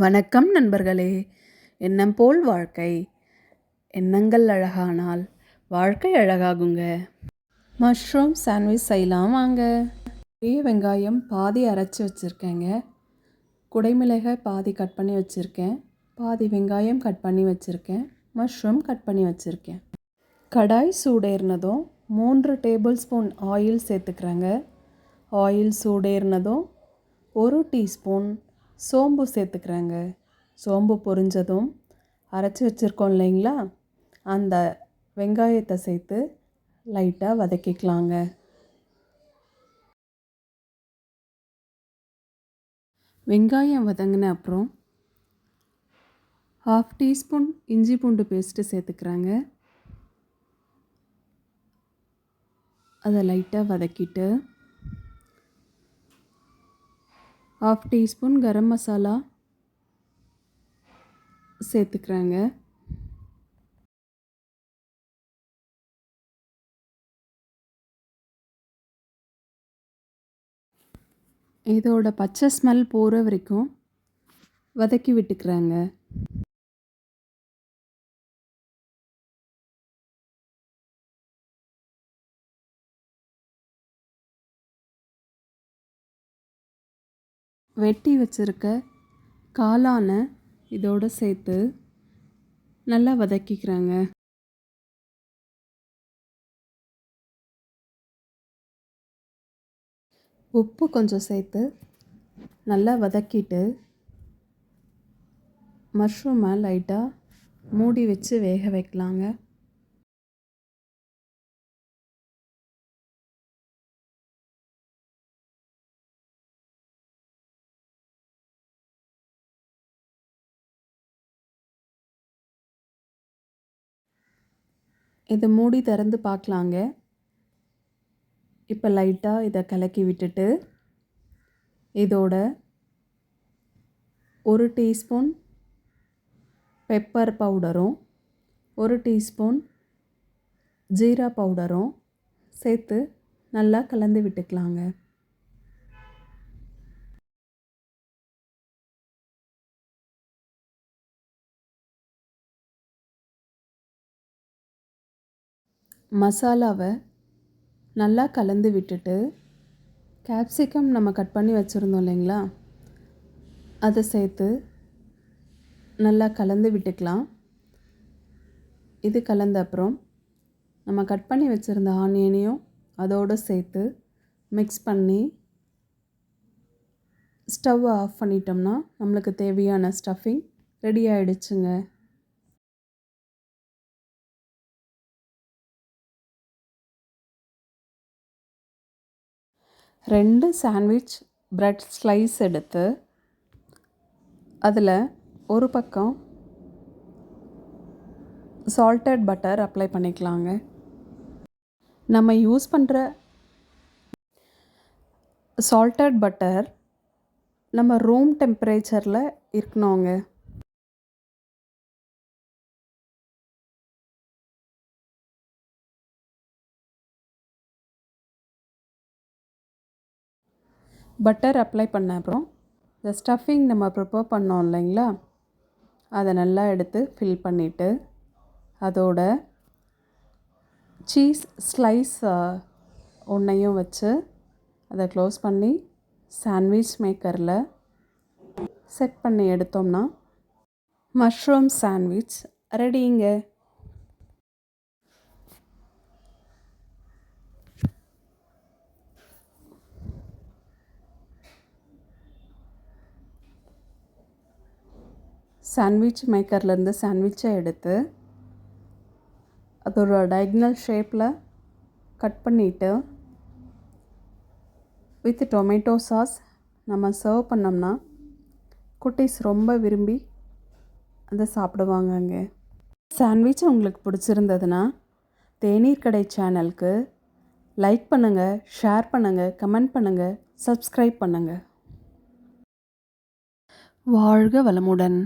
வணக்கம் நண்பர்களே. எண்ணம் போல் வாழ்க்கை. எண்ணங்கள் அழகானால் வாழ்க்கை அழகாகுங்க. மஷ்ரூம் சாண்ட்விச் செய்யலாம் வாங்க. பெரிய வெங்காயம் பாதி அரைச்சி வச்சுருக்கேங்க. குடைமிளகாய் பாதி கட் பண்ணி வச்சுருக்கேன். பாதி வெங்காயம் கட் பண்ணி வச்சுருக்கேன். மஷ்ரூம் கட் பண்ணி வச்சுருக்கேன். கடாய் சூடேறினதும் மூன்று டேபிள் ஸ்பூன் ஆயில் சேர்த்துக்கிறேங்க. ஆயில் சூடேறினதும் ஒரு டீஸ்பூன் சோம்பு சேர்த்துக்கிறாங்க. சோம்பு பொரிஞ்சதும் அரைச்சி வச்சுருக்கோம் இல்லைங்களா? அந்த வெங்காயத்தை சேர்த்து லைட்டாக வதக்கிக்கலாங்க. வெங்காயம் வதங்கின அப்புறம் ஹாஃப் டீஸ்பூன் இஞ்சி பூண்டு பேஸ்ட்டு சேர்த்துக்கிறாங்க. அதை லைட்டாக வதக்கிட்டு ஹாஃப் டீஸ்பூன் கரம் மசாலா சேர்த்துக்கிறாங்க இதோட பச்சை ஸ்மெல் போகிற வரைக்கும் வதக்கி விட்டுக்கிறாங்க. வெட்டி வச்சுருக்க காளானை இதோடு சேர்த்து நல்லா வதக்கிக்கிறாங்க. உப்பு கொஞ்சம் சேர்த்து நல்லா வதக்கிட்டு மஷ்ரூமை லைட்டாக மூடி வச்சு வேக வைக்கலாங்க. இதை மூடி திறந்து பார்க்கலாங்க. இப்போ லைட்டாக இதை கலக்கி விட்டுட்டு இதோட ஒரு டீஸ்பூன் பெப்பர் பவுடரும் ஒரு டீஸ்பூன் ஜீரா பவுடரும் சேர்த்து நல்லா கலந்து விட்டுக்கலாங்க. மசாலாவை நல்லா கலந்து விட்டுட்டு கேப்சிகம் நம்ம கட் பண்ணி வச்சுருந்தோம் இல்லைங்களா? அதை சேர்த்து நல்லா கலந்து விட்டுக்கலாம். இது கலந்த அப்புறம் நம்ம கட் பண்ணி வச்சுருந்த ஆனியனையும் அதோடு சேர்த்து மிக்ஸ் பண்ணி ஸ்டவ்வை ஆஃப் பண்ணிட்டோம்னா நம்மளுக்கு தேவையான ஸ்டஃபிங் ரெடி ஆகிடுச்சுங்க ரெண்டு சாண்ட்விச் ப்ரெட் ஸ்லைஸ் எடுத்து அதில் ஒரு பக்கம் சால்டட் பட்டர் அப்ளை பண்ணிக்கலாங்க. நம்ம யூஸ் பண்ணுற சால்டட் பட்டர் நம்ம ரூம் டெம்பரேச்சரில் இருக்கணுங்க. பட்டர் அப்ளை பண்ண அப்புறம். இந்த ஸ்டஃபிங் நம்ம ப்ரிப்பேர் பண்ணோம் இல்லைங்களா? அதை நல்லா எடுத்து ஃபில் பண்ணிவிட்டு அதோட சீஸ் ஸ்லைஸ் ஒன்றையும் வச்சு அதை க்ளோஸ் பண்ணி சாண்ட்விச் மேக்கரில் செட் பண்ணி எடுத்தோம்னா மஷ்ரூம் சாண்ட்விச் ரெடிங்க சாண்ட்விச் மேக்கர்லேருந்து சாண்ட்விச்சை எடுத்து அதோட டயக்னல் ஷேப்பில் கட் பண்ணிவிட்டு வித் டொமேட்டோ சாஸ் நம்ம சர்வ் பண்ணோம்னா குட்டீஸ் ரொம்ப விரும்பி அதை சாப்பிடுவாங்கங்க சாண்ட்விச் உங்களுக்கு பிடிச்சிருந்ததுன்னா தேநீர் கடை சேனலுக்கு லைக் பண்ணுங்கள் ஷேர் பண்ணுங்கள் கமெண்ட் பண்ணுங்கள் சப்ஸ்கிரைப் பண்ணுங்கள் வாழ்க வளமுடன்.